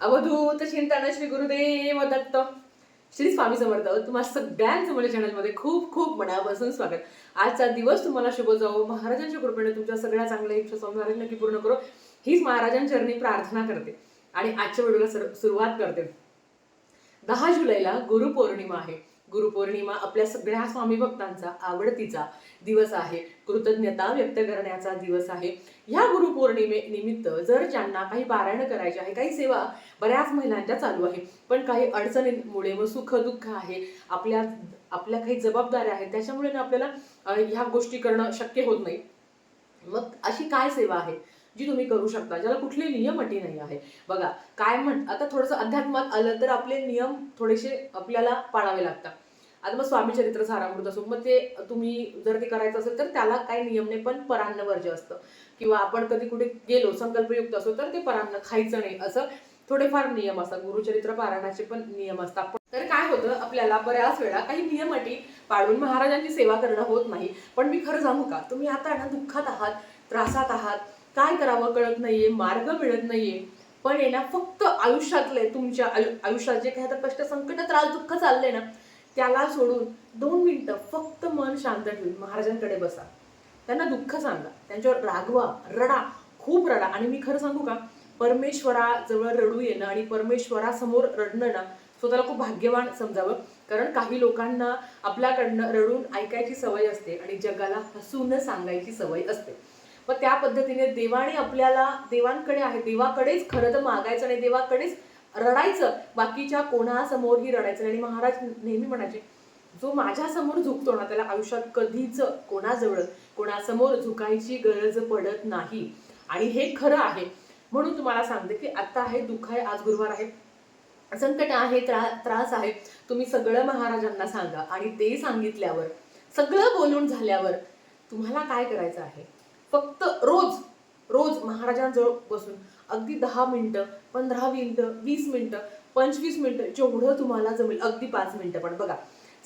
अवधूत चिंतन श्री गुरुदेव दत्त. श्री स्वामी समर्थ. तुम्हाला सगळ्यांचं माझ्या चॅनलमध्ये खूप खूप मनापासून स्वागत. आजचा दिवस तुम्हाला शुभ जाओ महाराजांच्या कृपेने तुमच्या सगळ्या चांगल्या इच्छा स्वामी महाराज नक्की पूर्ण करो. हीच महाराजांचरणी प्रार्थना करते. आणि आजच्या व्हिडिओला सर- सुरुवात करते. दहा जुलैला गुरुपौर्णिमा आहे. गुरुपौर्णिमा आपल्या सगळ्या स्वामी भक्तांचा आवडतीचा दिवस आहे. कृतज्ञता व्यक्त करण्याचा दिवस आहे. ह्या गुरुपौर्णिमे निमित्त जर ज्यांना काही पारायण करायचे आहे काही सेवा बऱ्याच महिलांच्या चालू आहे. पण काही अडचणींमुळे व सुख दुःख आहे आपल्या आपल्या काही जबाबदाऱ्या आहेत त्याच्यामुळे ना आपल्याला ह्या गोष्टी करणं शक्य होत नाही. मग अशी काय सेवा आहे? जी तुम्ही करू शकता ज्याला कुठले नियम अटी नाही आहे बघा काय म्हण आता थोडंसं अध्यात्मात आलं तर आपले नियम थोडेसे आपल्याला पाळावे लागतात. आता मग स्वामी चरित्र सारामृत असो मग ते तुम्ही जर ते करायचं असेल तर त्याला काही नियम नाही पण परान्न वर्ज असतं. किंवा आपण कधी कुठे गेलो संकल्पयुक्त असो तर ते परान्न खायचं नाही असं थोडेफार नियम असतात. गुरुचरित्र पारायणाचे पण नियम असतात. पण- तर काय होतं आपल्याला बऱ्याच वेळा काही नियम अटी पाळून महाराजांची सेवा करणं होत नाही. पण मी खरं सांगू का? तुम्ही आता ना दुःखात आहात त्रासात आहात काय करावं कळत नाहीये मार्ग मिळत नाहीये. पण आहे ना फक्त आयुष्यातले तुमच्या आयु- आयुष्यात जे काही आता कष्ट संकट त्रास दुःख चाललंय ना त्याला सोडून दोन मिनटं फक्त मन शांत ठेवून महाराजांकडे बसा. त्यांना दुःख सांगा त्यांच्यावर रागवा रडा खूप रडा. आणि मी खरं सांगू का परमेश्वराजवळ रडू येणं आणि परमेश्वरासमोर रडणं ना स्वतःला खूप भाग्यवान समजावं. कारण काही लोकांना आपल्याकडनं रडून ऐकायची सवय असते आणि जगाला हसून सांगायची सवय असते. मग त्या पद्धतीने देवाने आपल्याला देवांकडे आहे देवाकडेच खरं तर मागायचं आणि देवाकडेच रडायचं. बाकीच्या कोणासमोरही रडायचं आणि महाराज नेहमी म्हणायचे जो माझ्यासमोर झुकतो ना त्याला आयुष्यात कधीच कोणाजवळ कोणासमोर झुकायची गरज पडत नाही. आणि हे खरं आहे. म्हणून तुम्हाला सांगते की आता आहे दुःख आहे आज गुरुवार आहे. संकट आहे त्रा त्रास आहे. तुम्ही सगळं महाराजांना सांगा. आणि ते सांगितल्यावर सगळं बोलून झाल्यावर तुम्हाला काय करायचं आहे? फक्त रोज रोज महाराजांजवळ बसून अगदी दहा मिनिटं पंधरा मिनिटं वीस मिनिटं पंचवीस मिनिटं जेवढं तुम्हाला जमेल अगदी पाच मिनिटं. पण बघा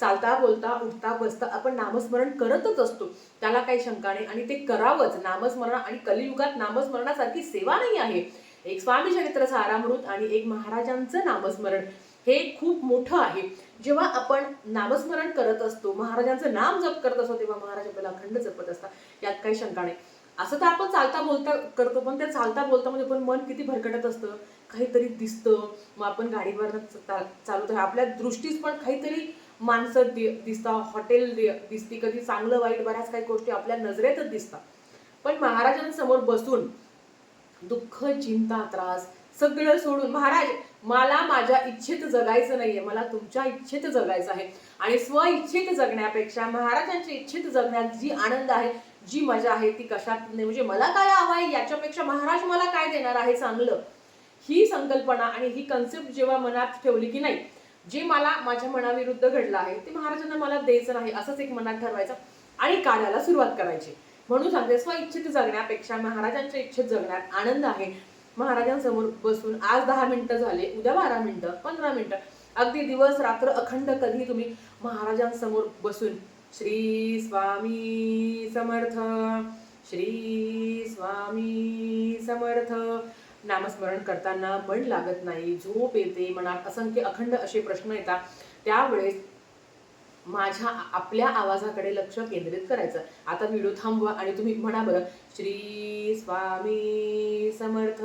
चालता बोलता उठता बसता आपण नामस्मरण करतच असतो. त्याला काही शंका नाही आणि ते करावंच. नामस्मरण आणि कलियुगात नामस्मरणासारखी सेवा नाही आहे. एक स्वामी चरित्र सारामृत आणि एक महाराजांचं नामस्मरण हे खूप मोठं आहे. जेव्हा आपण नामस्मरण करत असतो महाराजांचं नाम जप करत असतो तेव्हा महाराज आपल्याला अखंड जपत असतात. यात काही शंका नाही. असं तर आपण चालता बोलता करतो पण त्या चालता बोलता म्हणजे पण मन किती भरकटत असतं. काहीतरी दिसतं. मग आपण गाडीवर चालवतो आपल्या दृष्टीस पण काहीतरी माणसं दि- दिसतात हॉटेल दिसती. कधी चांगलं वाईट बऱ्याच काही गोष्टी आपल्या नजरेतच दिसतात. पण महाराजांसमोर बसून दुःख चिंता त्रास सगळं सोडून महाराज मला माझ्या इच्छेत जगायचं नाहीये मला तुमच्या इच्छेत जगायचं आहे. आणि स्व इच्छेत जगण्यापेक्षा महाराजांच्या इच्छेत जगण्यात जी आनंद आहे जी मजा आहे ती कशात नाही म्हणजे, म्हणजे मला काय हवं आहे याच्यापेक्षा महाराज मला काय देणार आहे चांगलं? ही संकल्पना आणि ही कन्सेप्ट जेव्हा मनात ठेवली की नाही जे मला माझ्या मनाविरुद्ध घडलं आहे ते महाराजांना मला द्यायचं नाही असंच एक मनात ठरवायचं आणि कार्याला सुरुवात करायची. म्हणून सांगते स्व इच्छित जगण्यापेक्षा महाराजांच्या इच्छेत जगण्यात आनंद आहे. महाराजांसमोर बसून आज दहा मिनिटं झाले उद्या बारा मिनिटं पंधरा मिनिटं. अगदी दिवस रात्र अखंड कधी तुम्ही महाराजांसमोर बसून? श्री स्वामी समर्थ श्री स्वामी समर्थ. नामस्मरण करताना मन लागत नाही झोप येते मनात असंख्य अखंड असे प्रश्न येतात. त्यावेळेस माझ्या आपल्या आवाजाकडे लक्ष केंद्रित करायचं. आता व्हिडिओ थांबवा आणि तुम्ही म्हणा बरं श्री स्वामी समर्थ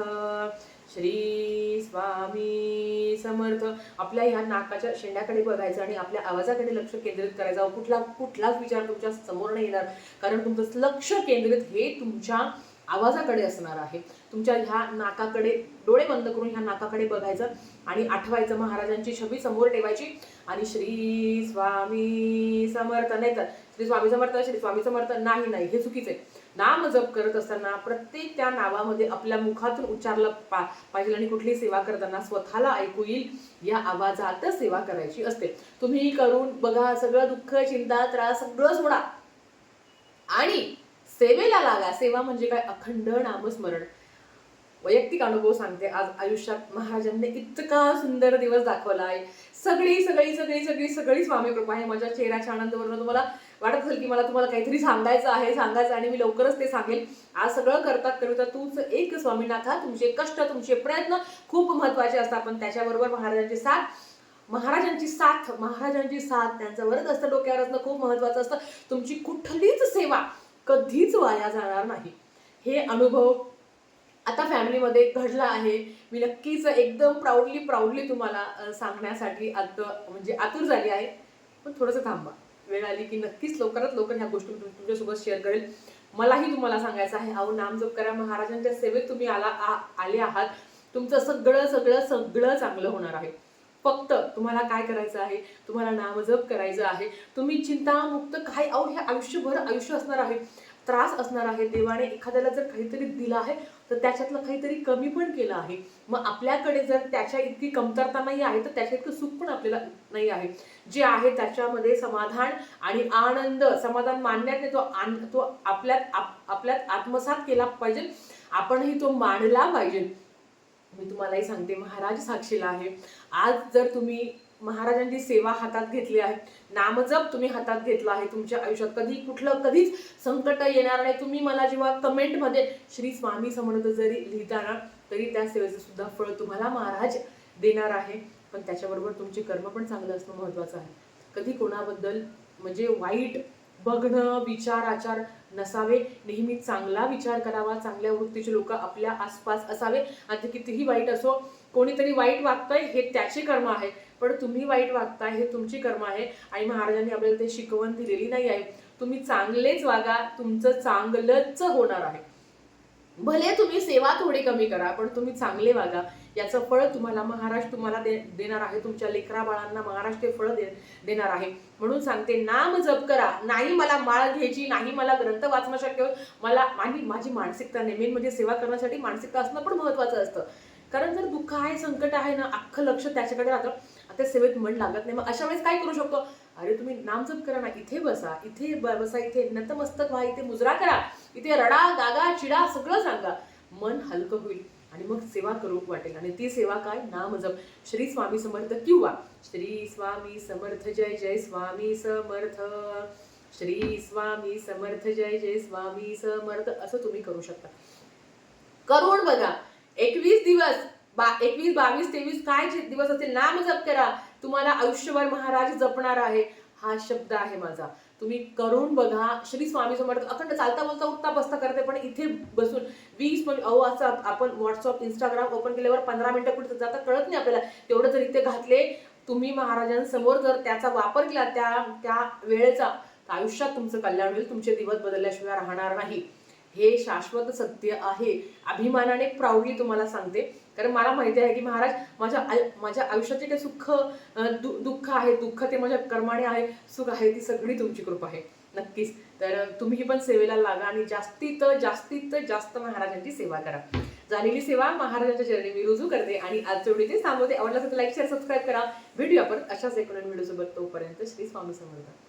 श्री स्वामी समर्थ आपल्या ह्या नाकाच्या शेंड्याकडे बघायचं आणि आपल्या आवाजाकडे लक्ष केंद्रित करायचं. कुठला कुठलाच विचार तुमच्यासमोर नाही येणार. कारण तुमचं लक्ष केंद्रित हे तुमच्या आवाजाकडे असणार आहे. तुमच्या ह्या नाकाकडे डोळे बंद करून ह्या नाकाकडे बघायचं आणि आठवायचं. महाराजांची छबी समोर ठेवायची आणि श्री स्वामी समर्थ नाही तर श्री स्वामी समर्थ श्री स्वामी समर्थ नाही नाही. हे चुकीचं आहे. नाम जप करत असताना प्रत्येक त्या नावामध्ये आपल्या मुखातून उच्चारलं पा पाहिजे आणि कुठली सेवा करताना स्वतःला ऐकू येईल या आवाजात सेवा करायची असते. तुम्ही करून बघा सगळं दुःख चिंता त्रास सगळं सोडा. आणि सेवेला लागा. सेवा म्हणजे काय? अखंड नामस्मरण. वैयक्तिक अनुभव सांगते. आज आयुष्यात महाराजांनी इतका सुंदर दिवस दाखवला आहे सगळी सगळी सगळी सगळी सगळी स्वामी कृपा आहे. माझ्या चेहऱ्याच्या आनंदवरून तुम्हाला वाटत असेल की मला तुम्हाला काहीतरी सांगायचं आहे सांगायचं आणि मी लवकरच ते सांगेल. आज सगळं करतात करिता तूच एक स्वामीनाथा. तुमचे कष्ट तुमचे प्रयत्न खूप महत्त्वाचे असतात. पण त्याच्याबरोबर महाराजांची साथ महाराजांची साथ महाराजांची साथ त्यांचं वरद असतं डोक्यावर असणं खूप महत्वाचं असतं. तुमची कुठलीच सेवा कधीच वाया जाणार नाही. हे अनुभव आता फॅमिलीमध्ये घडला आहे. मी नक्कीच एकदम प्राऊडली प्राऊडली तुम्हाला सांगण्यासाठी आत म्हणजे आतुर झाली आहे. पण थोडंसं थांबा. वेळ आली की नक्कीच लवकरात लवकर ह्या गोष्टी तुमच्यासोबत शेअर करेल. मलाही तुम्हाला सांगायचं आहे अहो नामजप करा. महाराजांच्या सेवेत तुम्ही आला आ- आले आहात. तुमचं सगळं सगळं सगळं चांगलं होणार आहे. फक्त तुम्हाला काय करायचं आहे? तुम्हाला नामजप करायचं आहे. तुम्ही चिंतामुक्त काय अहो हे आयुष्यभर आयुष्य असणार आहे. त्रास असणार आहे. देवाने एखाद्याला जर काहीतरी दिलं आहे तर त्याच्यातलं काहीतरी कमी पण केलं आहे. मग आपल्याकडे जर त्याच्या इतकी कमतरता नाही आहे तर त्याच्या इतकं सुख पण आपल्याला नाही आहे. जे आहे त्याच्यामध्ये समाधान आणि आनंद समाधान मानण्यात नाही तो आन तो आपल्यात आप- आपल्यात आत्मसात केला पाहिजे. आपणही तो मांडला पाहिजे. मी तुम्हालाही सांगते महाराज साक्षीला आहे. आज जर तुम्ही महाराजांची सेवा हातात घेतली आहे नामजप तुम्ही हातात घेतला आहे तुमच्या आयुष्यात कधी कुठलं कधीच संकट येणार नाही. तुम्ही मला जेव्हा कमेंटमध्ये श्री स्वामी समर्थ जरी लिहिताना तरी त्या सेवेचं सुद्धा फळ तुम्हाला महाराज देणार आहे. पण त्याच्याबरोबर तुमचे कर्म पण चांगलं असणं महत्वाचं आहे. कधी कोणाबद्दल म्हणजे वाईट बघणं विचार आचार नसावे. नेहमी चांगला विचार करावा. चांगल्या वृत्तीचे लोक आपल्या आसपास असावे. आणि ते कितीही वाईट असो कोणीतरी वाईट वागतंय हे त्याचे कर्म आहे. पण तुम्ही वाईट वागताय हे तुमची कर्म आहे. आणि महाराजांनी आपल्याला ते शिकवण दिलेली नाही आहे. तुम्ही चांगलेच वागा. तुमचं चांगलंच होणार आहे. भले तुम्ही सेवा थोडी कमी करा पण तुम्ही चांगले वागा. याचं फळ तुम्हाला महाराष्ट्र तुम्हाला दे देणार आहे. तुमच्या लेकरा बाळांना महाराष्ट्र ते फळ दे देणार आहे. म्हणून सांगते नाम जप करा. नाही मला माळ घ्यायची नाही मला ग्रंथ वाचणं शक्य मला आणि माझी मानसिकता नाही. मेन म्हणजे सेवा करण्यासाठी मानसिकता असणं पण महत्त्वाचं असतं. कारण जर दुःख आहे संकट आहे ना अख्खं लक्ष त्याच्याकडे राहतं. आता सेवेत मन लागत नाही. मग अशा वेळेस काय करू शकतो? अरे तुम्ही नामजप करा ना. इथे बसा इथे ब- बसा इथे नतमस्तक व्हा इथे मुजरा करा. इथे रडा गागा चिडा सगळं सांगा. मन हलकं होईल. आणि मग सेवा करू वाटेल. आणि ती सेवा काय? नाम जप. श्री स्वामी समर्थ किंवा. श्री स्वामी समर्थ जय जय स्वामी समर्थ. श्री स्वामी समर्थ जय जय स्वामी समर्थ. असं तुम्ही करू शकता. करून बघा. एकवीस दिवस बा एकवीस बावीस तेवीस काय दिवस असतील नाम जप करा. तुम्हाला आयुष्यभर महाराज जपणार आहे. हा शब्द आहे माझा. तुम्ही करून बघा. श्री स्वामी समर्थ अखंड चालता बोलता उठता बसता करते पण इथे बसून वीस पण अहो असं आपण व्हॉट्सअप इंस्टाग्राम ओपन केल्यावर पंधरा मिनिटं कुठे जाता कळत नाही आपल्याला. तेवढं जर इथे घातले तुम्ही महाराजांसमोर जर त्याचा वापर केला त्या त्या वेळेचा तर आयुष्यात तुमचं कल्याण होईल. तुमचे दिवस बदलल्याशिवाय राहणार नाही. हे शाश्वत सत्य आहे. अभिमानाने प्राऊडली तुम्हाला सांगते. कारण मला माहिती आहे की महाराज माझ्या आयु- माझ्या आयुष्याचे काही सुख दु- दुःख आहे दुःख ते माझ्या कर्माने आहे सुख आहे ती सगळी तुमची कृपा आहे. नक्कीच. तर तुम्ही पण सेवेला लागा आणि जास्तीत जास्तीत जास्त महाराजांची सेवा करा. झालेली सेवा महाराजांच्या चरणी मी रुजू करते आणि आज जेवढी ते सांगते आवडलं तर लाईक शेअर सबस्क्राईब करा. व्हिडिओ आपण अशाच एक व्हिडिओ सोबत तोपर्यंत श्री स्वामी समर्थ.